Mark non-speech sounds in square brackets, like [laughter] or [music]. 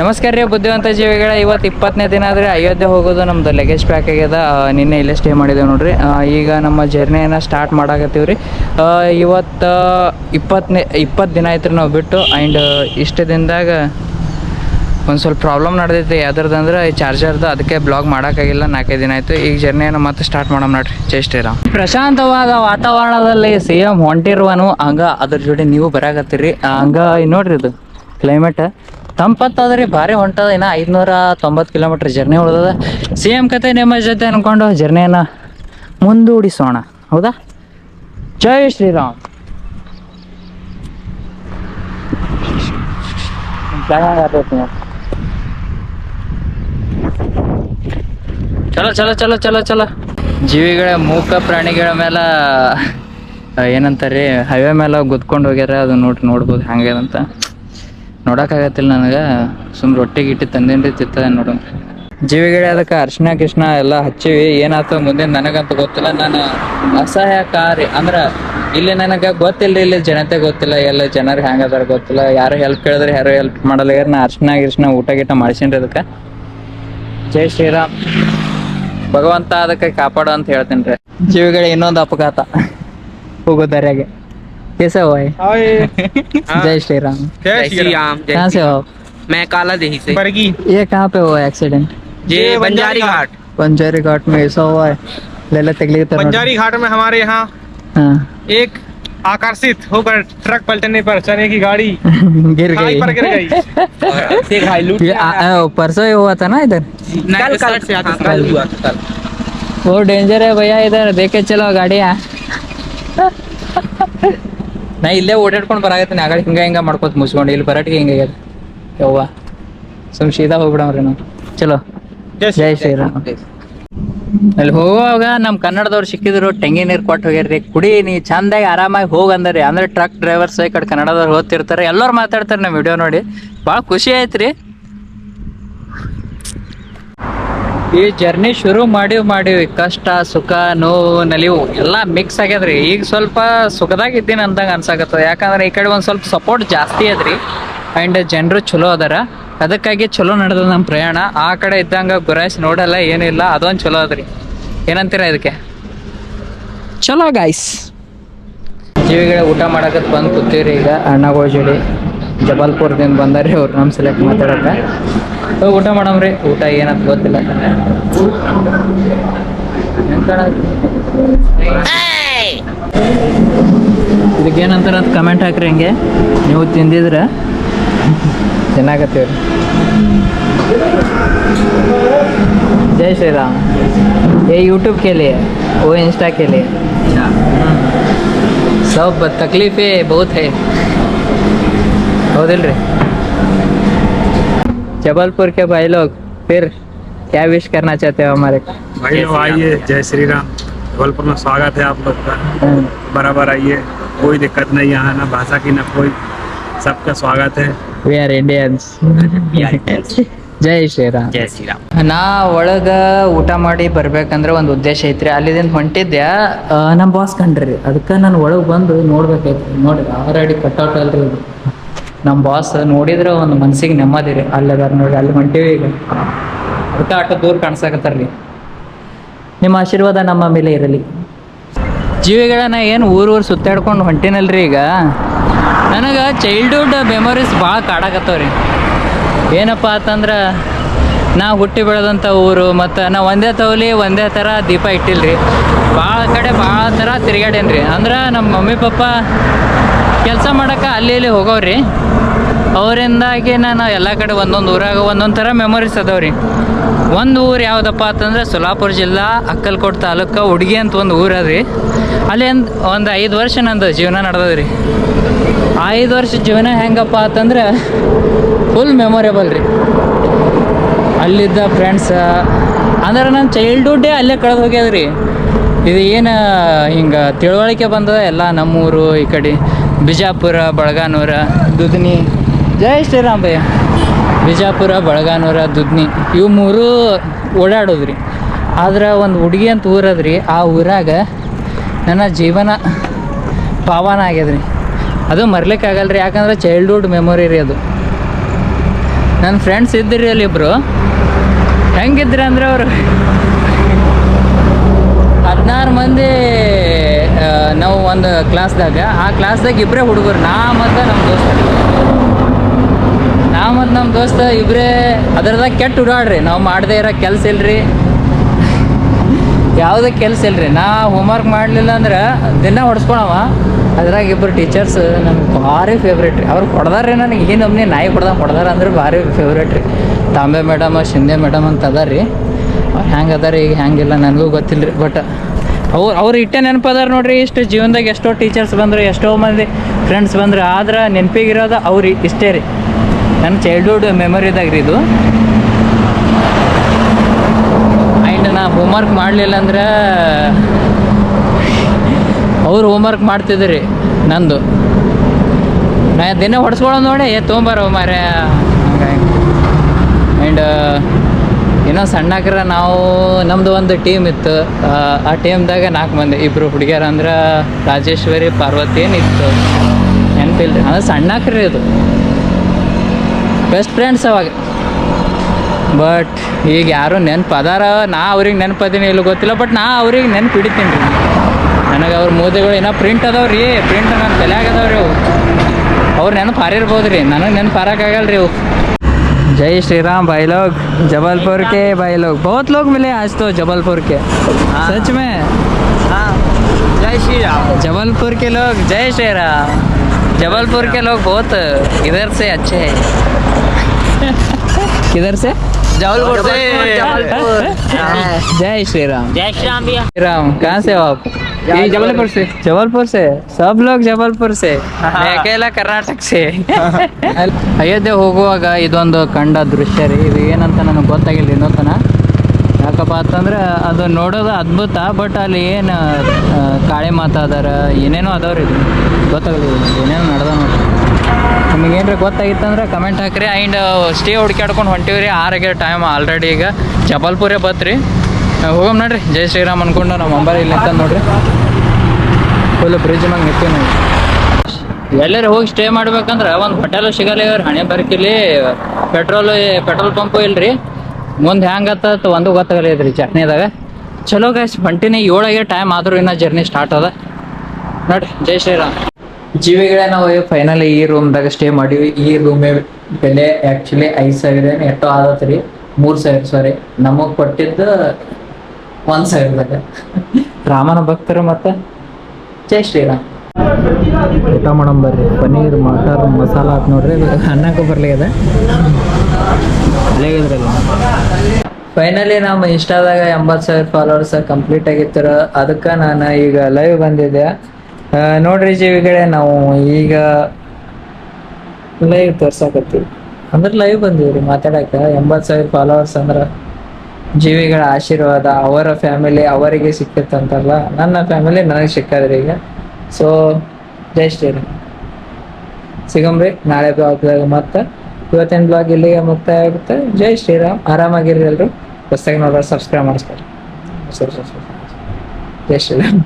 ನಮಸ್ಕಾರ ರೀ ಬುದ್ಧಿವಂತ ಜೀವಿಗಳ, ಇವತ್ತು ಇಪ್ಪತ್ತನೇ ದಿನ ಆದರೆ ಅಯೋಧ್ಯೆ ಹೋಗೋದು ನಮ್ಮದು ಲಗೇಜ್ ಪ್ಯಾಕ್ ಆಗ್ಯದ. ನಿನ್ನೆ ಇಲ್ಲೇ ಸ್ಟೇ ಮಾಡಿದ್ದೇವೆ ನೋಡ್ರಿ. ಈಗ ನಮ್ಮ ಜರ್ನಿಯನ್ನು ಸ್ಟಾರ್ಟ್ ಮಾಡಾಕತ್ತೀವಿ ರೀ. ಇವತ್ತು ಇಪ್ಪತ್ತನೇ, ಇಪ್ಪತ್ತು ದಿನ ಆಯ್ತು ರೀ ನಾವು ಬಿಟ್ಟು ಆ್ಯಂಡ್ ಇಷ್ಟು ದಿನದಾಗ ಒಂದು ಸ್ವಲ್ಪ ಪ್ರಾಬ್ಲಮ್ ನಡೆದೈತಿ ಯಾವ್ದ್ರದ್ದು ಈ ಚಾರ್ಜರ್ದು ಅದಕ್ಕೆ ಬ್ಲಾಗ್ ಮಾಡೋಕ್ಕಾಗಿಲ್ಲ ನಾಲ್ಕೈದು ದಿನ ಆಯಿತು. ಈಗ ಜರ್ನಿಯನ್ನು ಮತ್ತೆ ಸ್ಟಾರ್ಟ್ ಮಾಡೋಣ ನೋಡ್ರಿ. ಜೈ ಶ್ರೀರಾಮ್. ಪ್ರಶಾಂತವಾದ ವಾತಾವರಣದಲ್ಲಿ ಸಿ ಎಂ ಹೊಂಟಿರುವನು, ಹಂಗ ಅದ್ರ ಜೋಡಿ ನೀವು ಬರಾಕತ್ತೀರಿ. ಹಂಗೆ ನೋಡ್ರಿ ಇದು ಕ್ಲೈಮೇಟ್ ತಂಪತ್ತದ್ರಿ ಭಾರಿ ಹೊಂಟದ. ಇನ್ನ ಐದ್ನೂರ ತೊಂಬತ್ತು ಕಿಲೋಮೀಟ್ರ್ ಜರ್ನಿ ಉಳ್ದದ. ಸೇಮ್ ಕತೆ ನಿಮ್ಮ ಜೊತೆ ಅನ್ಕೊಂಡು ಜರ್ನಿಯನ್ನ ಮುಂದೂಡಿಸೋಣ. ಹೌದಾ? ಜಯ ಶ್ರೀರಾಮ್. ಚಲೋ ಚಲೋ ಚಲೋ ಚಲೋ ಚಲೋ. ಜೀವಿಗಳ, ಮೂಕ ಪ್ರಾಣಿಗಳ ಮೇಲೆ, ಏನಂತಾರೆ, ಹೈವೇ ಮೇಲೆ ಗುದ್ಕೊಂಡು ಹೋಗ್ಯಾರ ಅದು ನೋಡಿ ನೋಡ್ಬೋದು ಹಂಗದಂತ. ನೋಡೋಕ್ಕಾಗತ್ತಿಲ್ಲ ನನಗೆ. ಸುಮ್ ರೊಟ್ಟಿ ಗಿಟ್ಟಿ ತಂದೇನ್ರಿ ತಿತ್ತದ ನೋಡು. ಜೀವಿಗಿಡ ಅದಕ್ಕೆ ಅರ್ಶಿನ, ಕೃಷ್ಣ ಎಲ್ಲ ಹಚ್ಚಿವಿ. ಏನಾಯ್ತು ಮುಂದೆ ನನಗಂತ ಗೊತ್ತಿಲ್ಲ. ನಾನು ಅಸಹಾಯಕಾರಿ ಅಂದ್ರೆ ಇಲ್ಲಿ ನನಗೆ ಗೊತ್ತಿಲ್ಲ ಇಲ್ಲಿ ಜನತೆ ಗೊತ್ತಿಲ್ಲ. ಎಲ್ಲ ಜನರು ಹೆಂಗದಾರ ಗೊತ್ತಿಲ್ಲ. ಯಾರು ಹೆಲ್ಪ್ ಕೇಳಿದ್ರೆ ಯಾರು ಹೆಲ್ಪ್ ಮಾಡಲ್ಲ. ಯಾರು ನಾ ಅರ್ಶಿನ ಗಿರ್ಶಿನ ಊಟ ಗೀಟ ಮಾಡಿಸಿನ್ರಿ ಅದಕ್ಕೆ. ಜೈ ಶ್ರೀರಾಮ್. ಭಗವಂತ ಅದಕ್ಕೆ ಕಾಪಾಡು ಅಂತ ಹೇಳ್ತೀನಿ ರೀ ಜೀವಿಗಳ ಇನ್ನೊಂದು ಅಪಘಾತ. ಹೋಗೋ ದರ್ಯಾಗೆ. कैसे हो भाई? [laughs] जय श्री राम जय श्री राम कहाँ से हो मैं काला देही से। बरगी। ये कहाँ पे हुआ एक्सीडेंट ये बंजारी घाट। पंजारी घाट में ऐसा हुआ है। ले ले तकलीफ़ बंजारी घाट में हमारे यहाँ हाँ। एक आकर्षित होकर ट्रक पलटने पर चने की गाड़ी [laughs] गिर गई। पर गिर गई। परसों ही हुआ था ना इधर? कल कल। से आता कल। हुआ था, कल। वो डेंजर है भैया इधर देखे चलो ಗಾಡಿ [laughs] ನಾ ಇಲ್ಲೇ ಓಡಾಡ್ಕೊಂಡು ಬರಾಕತ್ತೀನಿ. ಆಗ ಹಿಂಗ ಹಿಂಗ ಮಾಡ್ಕೊತ ಮುಸ್ಕೊಂಡು ಇಲ್ಲಿ ಬರಾಟಿಗೆ ಹಿಂಗ ಆಗ್ಯದ ಯವ್ವ. ಸುಮ್ ಸೀದಾ ಹೋಗ್ಬಿಡವ್ರಿ ನಾವು. ಚಲೋ. ಜೈ ಶ್ರೀರಾಮ್. ಅಲ್ಲಿ ಹೋಗುವಾಗ ನಮ್ಮ ಕನ್ನಡದವ್ರು ಸಿಕ್ಕಿದ್ರು ತೆಂಗಿನ ನೀರು ಕೊಟ್ಟು ಹೋಗ್ಯಾರ್ರಿ. ಕುಡಿ ನೀ ಚಂದಾಗಿ ಆರಾಮಾಗಿ ಹೋಗ್ ಅಂದರಿ. ಅಂದ್ರೆ ಟ್ರಕ್ ಡ್ರೈವರ್ಸ್ ಈ ಕಡೆ ಕನ್ನಡದವ್ರು ಓದ್ತಿರ್ತಾರೆ. ಎಲ್ಲರೂ ಮಾತಾಡ್ತಾರೆ ನಮ್ಮ ವಿಡಿಯೋ ನೋಡಿ. ಭಾಳ ಖುಷಿ ಆಯ್ತು ರೀ ಈ ಜರ್ನಿ ಶುರು ಮಾಡಿವ್ ಮಾಡಿವಿ ಕಷ್ಟ ಸುಖ ನೋವು ನಲಿವು ಎಲ್ಲ ಮಿಕ್ಸ್ ಆಗ್ಯದ್ರಿ. ಈಗ ಸ್ವಲ್ಪ ಸುಖದಾಗ ಇದ್ದೀನಿ ಅಂದಂಗ ಅನ್ಸಾಕತ್ತದ. ಯಾಕಂದ್ರೆ ಈ ಕಡೆ ಒಂದ್ ಸ್ವಲ್ಪ ಸಪೋರ್ಟ್ ಜಾಸ್ತಿ ಅದ್ರಿ ಅಂಡ್ ಜನರು ಚಲೋ ಅದಾರ. ಅದಕ್ಕಾಗಿ ಚಲೋ ನಡೆದ ನಮ್ಮ ಪ್ರಯಾಣ. ಆ ಕಡೆ ಇದ್ದಂಗ ಗುರಾಯ್ಸ್ ನೋಡಲ್ಲ ಏನಿಲ್ಲ ಅದೊಂದು ಚಲೋ ಅದ್ರಿ ಏನಂತೀರ ಇದಕ್ಕೆ? ಚಲೋ ಗಾಯ್ಸ್ ಜೀವಿಗಳ ಊಟ ಮಾಡಕತ್ ಬಂದು ಕೂತೀವ್ರಿ ಈಗ ಅಣ್ಣಗಳ ಜೋಡಿ. ಜಬಲ್ಪುರದಿಂದ ಬಂದಾರಿ ಅವ್ರು ನಮ್ಮ ಸೆಲೆಕ್ಟ್ ಮಾತಾಡಕ ಹೋಗ್ ಊಟ ಮಾಡಮ್ರಿ ಊಟ ಏನಂತ ಗೊತ್ತಿಲ್ಲ ಹೆಂಗ್ ಕಾಣತ್ತೆ? ಇದಕ್ಕೆ ಏನಂತಾರ ಅಂತ ಕಮೆಂಟ್ ಹಾಕ್ರಿ ಹಂಗೆ ನೀವು ತಿಂದಿದ್ರ ಚೆನ್ನಾಗತ್ತೀವ್ರಿ जय श्री राम ये यूट्यूब के लिए वो इंस्टा के लिए हम्म। सब तकलीफें बहुत है ಹೌದಿಲ್ರಿ जबलपुर के भाई लोग फिर क्या विश करना चाहते हो हमारे को? भाई लोग आइए जय श्री राम जबलपुर में स्वागत है आप लोग का हम्म, बराबर आइए कोई दिक्कत नहीं यहाँ ना भाषा की ना कोई सबका स्वागत है we are Indians ಜೈ ಶ್ರೀರಾಮ್ जय श्री राम ನಾ ಒಳಗ ಊಟ ಮಾಡಿ ಬರ್ಬೇಕಂದ್ರೆ ಒಂದು ಉದ್ದೇಶ ಐತ್ರಿ ಅಲ್ಲಿದಿಂದ ಹೊಂಟಿದ್ದೆ ಆ, ನಮ್ಮ ಬಾಸ್ ಕಂಡ್ರಿ ಅದಕ್ಕೆ ನಾನು ಒಳಗೆ ಬಂದು ನೋಡ್ಬೇಕಾಯ್ತು ನೋಡಿ ಆಲ್ರೆಡಿ ಕಟ್ಔಟ್ ಅಲ್ರಿ ಇದು ನಮ್ಮ ಬಾಸ್ ನೋಡಿದ್ರೆ ಒಂದು ಮನ್ಸಿಗೆ ನೆಮ್ಮದಿ ರೀ. ಅಲ್ಲದಾರ ನೋಡಿ ಅಲ್ಲಿ ಹೊಂಟೀವಿ ಈಗ. ಅದಕ್ಕೆ ಆಟ ದೂರ ಕಾಣಿಸಾಕತ್ತಾರ್ರಿ ನಿಮ್ಮ ಆಶೀರ್ವಾದ ನಮ್ಮ ಮೇಲೆ ಇರಲಿ. ಜೀವಿಗಳನ್ನ ಏನು ಊರು ಊರು ಸುತ್ತಾಡ್ಕೊಂಡು ಹೊಂಟಿನಲ್ರಿ ಈಗ. ನನಗೆ ಚೈಲ್ಡ್ಹುಡ್ ಮೆಮೊರೀಸ್ ಭಾಳ ಕಾಡಾಕತ್ತವ್ರಿ. ಏನಪ್ಪ ಅಂತಂದ್ರೆ ನಾ ಹುಟ್ಟಿ ಬೆಳೆದಂಥ ಊರು, ಮತ್ತು ನಾ ಒಂದೇ ತವಲಿ ಒಂದೇ ಥರ ದೀಪ ಇಟ್ಟಿಲ್ರಿ. ಭಾಳ ಕಡೆ ಭಾಳ ಥರ ತಿರುಗಾಡೇನ್ರಿ ಅಂದ್ರೆ ನಮ್ಮ ಮಮ್ಮಿ, ಪಪ್ಪ ಕೆಲಸ ಮಾಡೋಕೆ ಅಲ್ಲಿ ಇಲ್ಲಿ ಹೋಗೋರಿ ಅವರಿಂದಾಗಿ ನಾನು ಎಲ್ಲ ಕಡೆ ಒಂದೊಂದು ಊರಾಗ ಒಂದೊಂದು ಥರ ಮೆಮೊರೀಸ್ ಅದಾವ್ರಿ. ಒಂದು ಊರು ಯಾವುದಪ್ಪ ಅಂತಂದ್ರೆ ಸೊಲ್ಲಾಪುರ ಜಿಲ್ಲಾ ಅಕ್ಕಲ್ಕೋಟ್ ತಾಲೂಕು ಹುಡುಗಿ ಅಂತ ಒಂದು ಊರು ಅದ್ರಿ. ಅಲ್ಲಿ ಒಂದು ಒಂದು ಐದು ವರ್ಷ ನಂದು ಜೀವನ ನಡೆದದ್ರಿ. ಐದು ವರ್ಷ ಜೀವನ ಹೆಂಗಪ್ಪ ಅಂತಂದ್ರೆ ಫುಲ್ ಮೆಮೊರೇಬಲ್ ರೀ. ಅಲ್ಲಿದ್ದ ಫ್ರೆಂಡ್ಸ್ ಅಂದ್ರೆ ನನ್ನ ಚೈಲ್ಡ್ಹುಡ್ಡೇ ಅಲ್ಲೇ ಕಳೆದು ಹೋಗ್ಯದ್ರಿ. ಇದು ಏನು ಹಿಂಗೆ ತಿಳುವಳಿಕೆ ಬಂದದ? ಎಲ್ಲ ನಮ್ಮೂರು ಈ ಕಡೆ ಬಿಜಾಪುರ, ಬಳಗಾನೂರ, ದುದ್ನಿ. ಜೈ ಶ್ರೀರಾಮ್ ಭಯ್ಯ. ಬಿಜಾಪುರ, ಬಳಗಾನೂರ, ದುದ್ನಿ. ಇವು ಮೂರು ಓಡಾಡೋದ್ರಿ. ಆದ್ರೆ ಒಂದು ಹುಡುಗಿ ಅಂತ ಊರದ್ರಿ. ಆ ಊರಾಗ ನನ್ನ ಜೀವನ ಪಾವನ ಆಗ್ಯದ್ರಿ. ಅದು ಮರ್ಲಿಕ್ಕೆ ಆಗಲ್ರಿ. ಯಾಕಂದ್ರೆ ಚೈಲ್ಡ್ಹುಡ್ ಮೆಮೊರಿ ರೀ ಅದು. ನನ್ನ ಫ್ರೆಂಡ್ಸ್ ಇದ್ದಿರಿ ಅಲ್ಲಿ ಇಬ್ರು. ಹೆಂಗಿದ್ರಿ ಅಂದ್ರೆ ಅವರು? ಹದಿನಾರು ಮಂದಿ ನಾವು ಒಂದು ಕ್ಲಾಸ್ದಾಗ ಆ ಕ್ಲಾಸ್ದಾಗ ಇಬ್ಬರೇ ಹುಡುಗರು, ನಾ ಮತ್ತು ನಮ್ಮ ದೋಸ್ತ. ನಾ ಮತ್ತು ನಮ್ಮ ದೋಸ್ತ ಇಬ್ಬರೇ ಅದರದಾಗ ಕೆಟ್ಟ ಉಡಾಡ್ರಿ ನಾವು ಮಾಡದೇ ಇರೋ ಕೆಲಸ ಇಲ್ರಿ. ಯಾವುದೇ ಕೆಲಸ ಇಲ್ರಿ. ನಾ ಹೋಮ್ವರ್ಕ್ ಮಾಡಲಿಲ್ಲ ಅಂದ್ರೆ ದಿನ ಹೊಡ್ಸ್ಕೊಳವ. ಅದ್ರಾಗ ಇಬ್ಬರು ಟೀಚರ್ಸ್ ನನಗೆ ಭಾರಿ ಫೇವ್ರೇಟ್ ರೀ. ಅವ್ರು ಕೊಡ್ದಾರ್ರಿ ನನಗೆ. ಈ ನಮ್ಮನೆ ನಾಯಿ ಕೊಡ್ದಂಗೆ ಕೊಡ್ದಾರ ಅಂದ್ರೆ ಭಾರಿ ಫೇವ್ರೇಟ್ ರೀ. ತಾಂಬೆ ಮೇಡಮ್ ಶಿಂದೆ ಮೇಡಮ್ ಅಂತ ಅದಾರ ರೀ. ಅವ್ರು ಹೆಂಗೆ ಅದಾರ, ಈಗ ಹೆಂಗಿಲ್ಲ, ನನಗೂ ಗೊತ್ತಿಲ್ಲ ರೀ ಬಟ್ ಅವ್ರು ಅವ್ರು ಇಟ್ಟೆ ನೆನಪದಾರ ನೋಡ್ರಿ, ಇಷ್ಟು ಜೀವನದಾಗ ಎಷ್ಟೋ ಟೀಚರ್ಸ್ ಬಂದರು, ಎಷ್ಟೋ ಮಂದಿ ಫ್ರೆಂಡ್ಸ್ ಬಂದರು, ಆದ್ರೆ ನೆನಪಿಗಿರೋದು ಅವ್ರಿ ಇಷ್ಟೇ ರೀ. ನನ್ನ ಚೈಲ್ಡ್ಹುಡ್ ಮೆಮೊರಿದಾಗ ರೀ ಇದು. ಆ್ಯಂಡ್ ನಾ ಹೋಮ್ವರ್ಕ್ ಮಾಡಲಿಲ್ಲ ಅಂದ್ರೆ ಅವ್ರು ಹೋಮ್ವರ್ಕ್ ಮಾಡ್ತಿದ್ರಿ ನಂದು. ನಾ ದಿನ ಹೊಡ್ಸ್ಕೊಳ್ಳೋದು ನೋಡಿ, ಏ ತೊಗೊಂಬಾರ ಮಾರ್ಯ ಆ್ಯಂಡ್ ಏನೋ ಸಣ್ಣಕ್ರ ನಾವು ನಮ್ದು ಒಂದು ಟೀಮ್ ಇತ್ತು. ಆ, ಟೀಮ್ದಾಗ ನಾಲ್ಕು ಮಂದಿ ಇಬ್ಬರು ಹುಡುಗಿಯರು ಅಂದ್ರೆ ರಾಜೇಶ್ವರಿ ಪಾರ್ವತಿ ಏನಿತ್ತು. ನೆನಪಿಲ್ಲ ರೀ ಅಂದ್ರೆ ಸಣ್ಣಕ್ರಿ ಇದು. ಬೆಸ್ಟ್ ಫ್ರೆಂಡ್ಸ್ ಅವಾಗ. ಬಟ್ ಈಗ ಯಾರು ನೆನಪು ಅದಾರ ನಾ ಅವ್ರಿಗೆ ನೆನಪದೀನಿ ಇಲ್ಲ ಗೊತ್ತಿಲ್ಲ ಬಟ್ ನಾ ಅವ್ರಿಗೆ ನೆನಪು ಹಿಡಿತೀನಿ ರೀ. ನನಗೆ ಅವ್ರ ಮೂದೆಗಳು ಏನೋ ಪ್ರಿಂಟ್ ಅದಾವ ರೀ ಪ್ರಿಂಟ್ ನನ್ನ ತಲೆಯಾಗ ಅದಾವ ರೀ ಅವು. ಅವ್ರು ನೆನಪು ಹಾರಿರ್ಬೋದು ರೀ ನನಗೆ ನೆನಪು ಹಾರಕ್ಕಾಗಲ್ಲ ರೀ ಅವು. जय श्री राम भाई लोग जबलपुर के भाई लोग। बहुत लोग मिले आज तो जबलपुर के। सच में। जय श्री राम जबलपुर के लोग जय श्री राम जबलपुर के लोग बहुत इधर से अच्छे हैं। [laughs] किधर से? जबलपुर से। जबलपुर जय श्री राम जय श्री राम भैया। राम कहाँ से हो आप? यही जबलपुर से जबलपुर से सब लोग जबलपुर से मैं अकेला कर्नाटक से ಅಯೋಧ್ಯೆ ಹೋಗುವಾಗ ಇದೊಂದು ಕಂಡ ದೃಶ್ಯ ರೀ ಇದು ಏನಂತ ನನಗೆ ಗೊತ್ತಾಗಿಲ್ಲ ಇನ್ನೂ ತನ ಯಾಕಪ್ಪ ಅಂತಂದ್ರೆ ಅದು ನೋಡೋದು ಅದ್ಭುತ ಬಟ್ ಅಲ್ಲಿ ಏನು ಕಾಳಿ ಮಾತಾ ಅದಾರ ಏನೇನೋ ಅದಾವ್ರಿ ಇದು ಗೊತ್ತಾಗಲಿಲ್ಲ ಏನೇನೋ ನಡೆದ ನೋಡಿ ನಿಮಗೆ ಏನ್ರಿ ಗೊತ್ತಾಗಿತ್ತಂದ್ರೆ ಕಮೆಂಟ್ ಹಾಕ್ರಿ ಆ್ಯಂಡ್ ಸ್ಟೇ ಹುಡ್ಕ್ಯಾಡ್ಕೊಂಡು ಹೊಂಟಿವಿ ರೀ ಆರಾಗ್ಯ ಟೈಮ್ ಆಲ್ರೆಡಿ ಈಗ ಜಬಲ್ಪುರೇ ಬತ್ರಿ ಹೋಗಮ್ ನೋಡ್ರಿ. ಜೈ ಶ್ರೀರಾಮ್ ಅನ್ಕೊಂಡು ನಮ್ಮ ಅಂಬಾರಿ ಇಲ್ಲಿ ಅಂತ ನೋಡ್ರಿ. ಫುಲ್ ಬ್ರಿಡ್ಜ್ ಮ್ಯಾಗ ನಿಂತೀವಿ ನಾವು ಎಲ್ಲರೂ ಹೋಗಿ ಸ್ಟೇ ಮಾಡ್ಬೇಕಂದ್ರೆ ಒಂದು ಹೋಟೆಲ್ ಸಿಗಲ್ಲ ಇವ್ರ, ಹಣೆ ಬರ್ಕಿಲಿ ಪೆಟ್ರೋಲ್ ಪೆಟ್ರೋಲ್ ಪಂಪು ಇಲ್ರಿ. ಮುಂದೆ ಹೆಂಗತ್ತ ಒಂದು ಗೊತ್ತಾಗಲ್ಲ ಇದ್ರಿ ಜರ್ನಿದಾಗ. ಚಲೋ ಗಾಯ್ಸ್ ಹೊಂಟಿನಿ ಏಳಾಗೆ ಟೈಮ್ ಆದ್ರೂ ಇನ್ನ ಜರ್ನಿ ಸ್ಟಾರ್ಟ್ ಅದ. ನೋಡ್ರಿ, ಜೈ ಶ್ರೀರಾಮ್. ಜೀವಿಗಳೇ, ನಾವು ಫೈನಲಿ ಈ ರೂಮ್ದಾಗ ಸ್ಟೇ ಮಾಡೀವಿ. ಈ ರೂಮ್ ಬೆಲೆ ಆ್ಯಕ್ಚುಲಿ ಐದು ಸಾವಿರ ಏನು ಎಷ್ಟೋ ಆದತ್ರಿ. ಮೂರು ಸಾವಿರ ಸಾರಿ ನಮಗೆ ಕೊಟ್ಟಿದ್ದು ಒಂದು ಸಾವಿರದಾಗ ರಾಮನ ಭಕ್ತರು ಮತ್ತೆ? ಜೈ ಶ್ರೀರಾಮ್. ಊಟ ಮಾಡಮ್ ಬರ್ರಿ. ಪನ್ನೀರ್ ಮಟರ್ ಮಸಾಲ ಹಾಕಿ ನೋಡ್ರಿ. ಅನ್ನಕ್ಕೆ ಅದ ಫೈನಲಿ ನಮ್ಮ ಇನ್ಸ್ಟಾದಾಗ ಎಂಬತ್ತು ಸಾವಿರ ಫಾಲೋವರ್ಸ್ ಕಂಪ್ಲೀಟ್ ಆಗಿತ್ತರ ಅದಕ್ಕೆ ನಾನು ಈಗ ಲೈವ್ ಬಂದಿದ್ದೆ. ನೋಡ್ರಿ ಜೀವಿಗಳೇ ನಾವು ಈಗ ಲೈವ್ ತೋರ್ಸಾಕತ್ತೀವಿ. ಅಂದ್ರೆ ಲೈವ್ ಬಂದೀವ್ರಿ ಮಾತಾಡಕ್ಕೆ. ಎಂಬತ್ತು ಸಾವಿರ ಫಾಲೋವರ್ಸ್ ಅಂದ್ರೆ. ಜೀವಿಗಳ ಆಶೀರ್ವಾದ ಅವರ ಫ್ಯಾಮಿಲಿ ಅವರಿಗೆ ಸಿಕ್ಕಿತ್ತಂತಲ್ಲ, ನನ್ನ ಫ್ಯಾಮಿಲಿ ನನಗೆ ಸಿಕ್ಕದ್ರಿ ಈಗ. ಸೊ ಜೈ ಶ್ರೀರಾಮ್. ಸಿಗಮ್ರಿ ನಾಳೆ ಬ್ಲಾಗ್ದಾಗ ಮತ್ತೆ. ಇವತ್ತಿನ ಬ್ಲಾಗ್ ಇಲ್ಲಿಗೆ ಮುಕ್ತಾಯ ಆಗುತ್ತೆ ಜೈ ಶ್ರೀರಾಮ್. ಆರಾಮಾಗಿರಿ ಎಲ್ಲರೂ ಹೊಸ್ದಾಗಿ ನೋಡೋರು ಸಬ್ಸ್ಕ್ರೈಬ್ ಮಾಡಿಸ್ತಾರೆ ಜೈ ಶ್ರೀರಾಮ್.